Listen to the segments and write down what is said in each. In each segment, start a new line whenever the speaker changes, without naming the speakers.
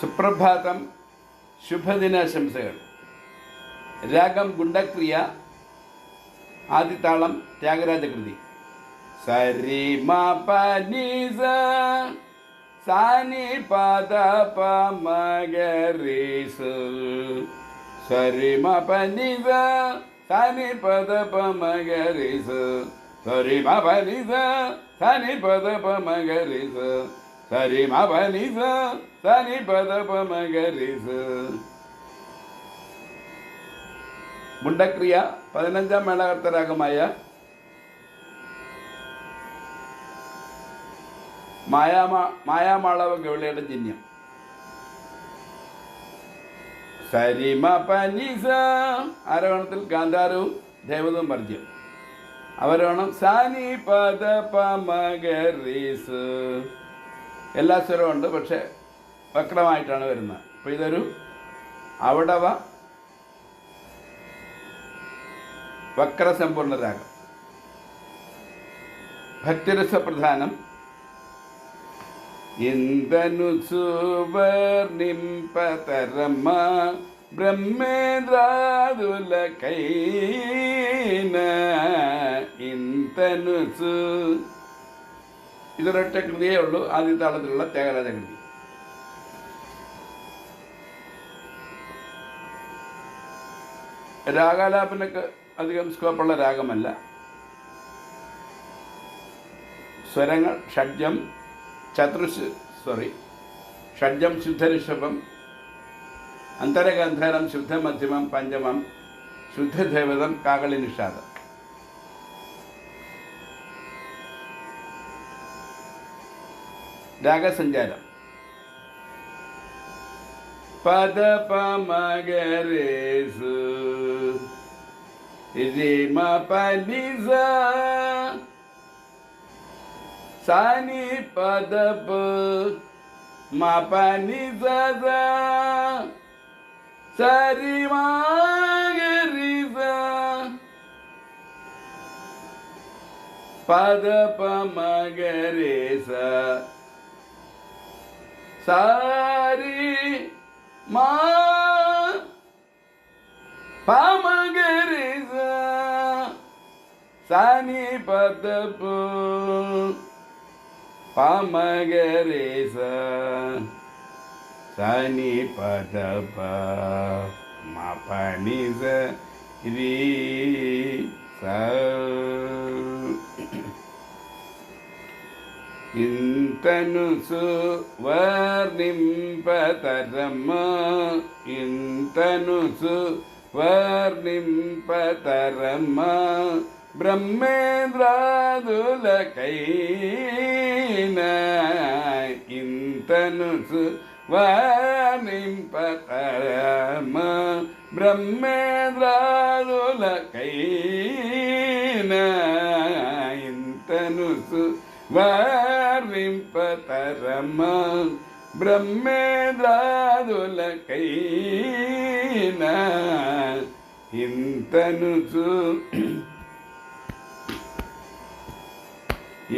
സുപ്രഭാതം ശുഭദിനാശംസകൾ രാഗം ഗുണ്ടക്രിയ ആദിത്താളം ത്യാഗരാജകൃതി സരി മ പ നി സ സാനി പദ പ മ ഗ രി സ സരി മ പ നി സ സാനി പദ പ മ ഗ രി സ സരി മ പ നി സ സാനി പദ പ சரி மபனி சனி മുണ്ടക്രിയ പതിനഞ്ചാം മേളകർത്തരാഗമായ മായാമ മായാമാളവ ഗൗളിയുടെ ചിഹ്നം സരിമ പനീസ ആരോഹണത്തിൽ ഗാന്ധാരവും ദേവതവും പരിചയം അവരോണം സാനി പദ പമഗരീസ്. എല്ലാ സ്വരവും ഉണ്ട് പക്ഷെ വക്രമായിട്ടാണ് വരുന്നത്. അപ്പോൾ ഇതൊരു അവിടവ വക്രസമ്പൂർണ രാഗം ഭക്തിരസപ്രധാനം. ഇന്ദനു സുവർണിംപതരമ ബ്രഹ്മേന്ദ്രാതുല കൈന ഇന്ദനു സു ഇതൊരൊറ്റ കൃതിയേ ഉള്ളൂ. ആദ്യ താളത്തിലുള്ള ത്യാഗരാജ കൃതി. രാഗാലാപനക്ക് അധികം സ്കോപ്പുള്ള രാഗമല്ല. സ്വരങ്ങൾ ഷഡ്ജം ചതുർശ് സോറി ഷഡ്ജം ശുദ്ധഋഷഭം അന്തരഗന്ധരം ശുദ്ധമധ്യമം പഞ്ചമം ശുദ്ധദേവതം കാകളി രാഗസഞ്ചാരം പദ പമഗരേസു രിമ പനിസ സാനി പദ പ മ പനി സ சாரி மா பாமகரிச சாணி பதப்பு பாமகரிச சாணி பதப மபனிச ரீ சா ఇంతను సువర్ణింపతరమ ఇంతను సువర్ణింపతరమ బ్రహ్మేంద్రాదులకైన ఇంతను సువర్ణింపతరమ బ్రహ్మేంద్రాదులకైన ఇంతను సు వారింపతరమ బ్రహ్మేంద్రాదులకైనా ఇంతనుసు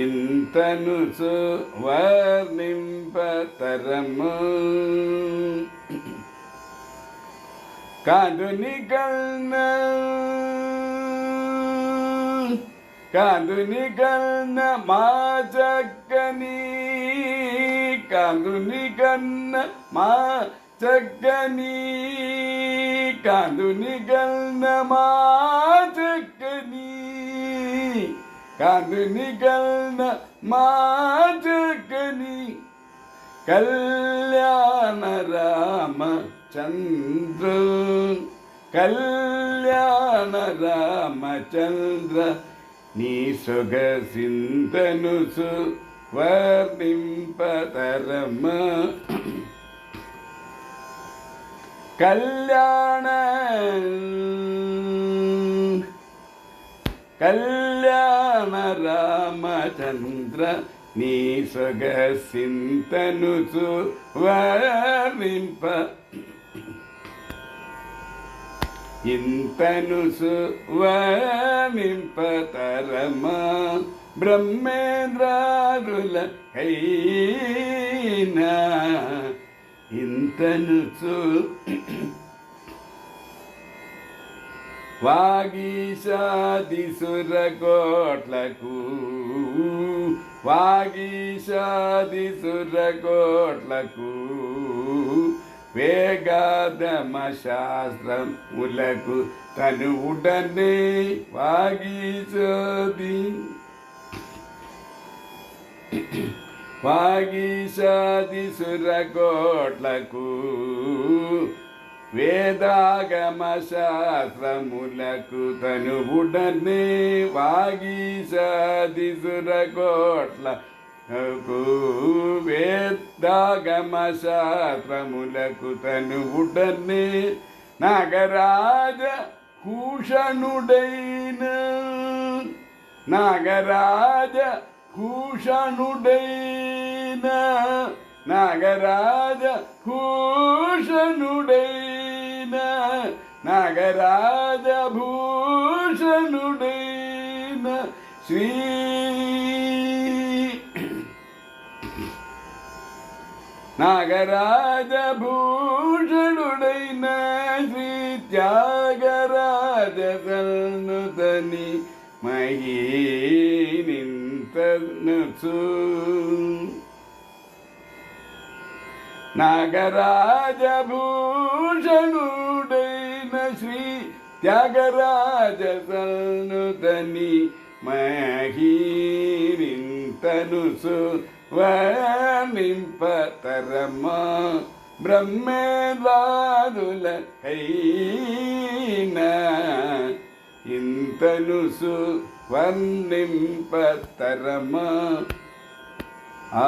ఇంతనుసు వర్ణింపతరము. కాదు నిగల్నా കരുണികണ്ണ മാചക്കനി കരുണികണ്ണ മാചക്കനി കരുണികണ്ണ മാചക്കനി കരുണികണ്ണ മാചക്കനി കല്യാണ രാമചന്ദ്ര കല്യാണ രാമചന്ദ്ര నీ సొగ సింతనుసు వర్ణింపతరమ కళ్యాణ కళ్యాణ రామచంద్ర నీ సొగ వర్ణింప. ఇంతను సువనింపతరమ బ్రహ్మేంద్రారుల కైనా ఇంతను చూ వాగీషాది సురకోట్లకు వాగీషాది వేగాదమ శాస్త్రములకు తను ఉడనే వాగీసోది వాగీసాది సురకోట్లకు వేదాగమ శాస్త్రములకు తను ఉడనే వాగీసాది సురకోట్లకు వేదాగమ శాస్త్రములకు తను ఉడనే నాగరాజ కూషణుడైన నాగరాజ కూషణుడైన నాగరాజ కూషణుడైన నాగరాజ భూషణుడైన శ్రీ నాగరాజ భూషణుడైన శ్రీ త్యాగరాజ సన్నుతని మహీనింతనుచు. నాగరాజ భూషణుడైన శ్రీ త్యాగరాజ సన్నుతని మహీనింతనుసు వర్ణింపతరమా బ్రహ్మేదారుల అయినా ఇంతనుసు వర్ణింపతరమా? ఆ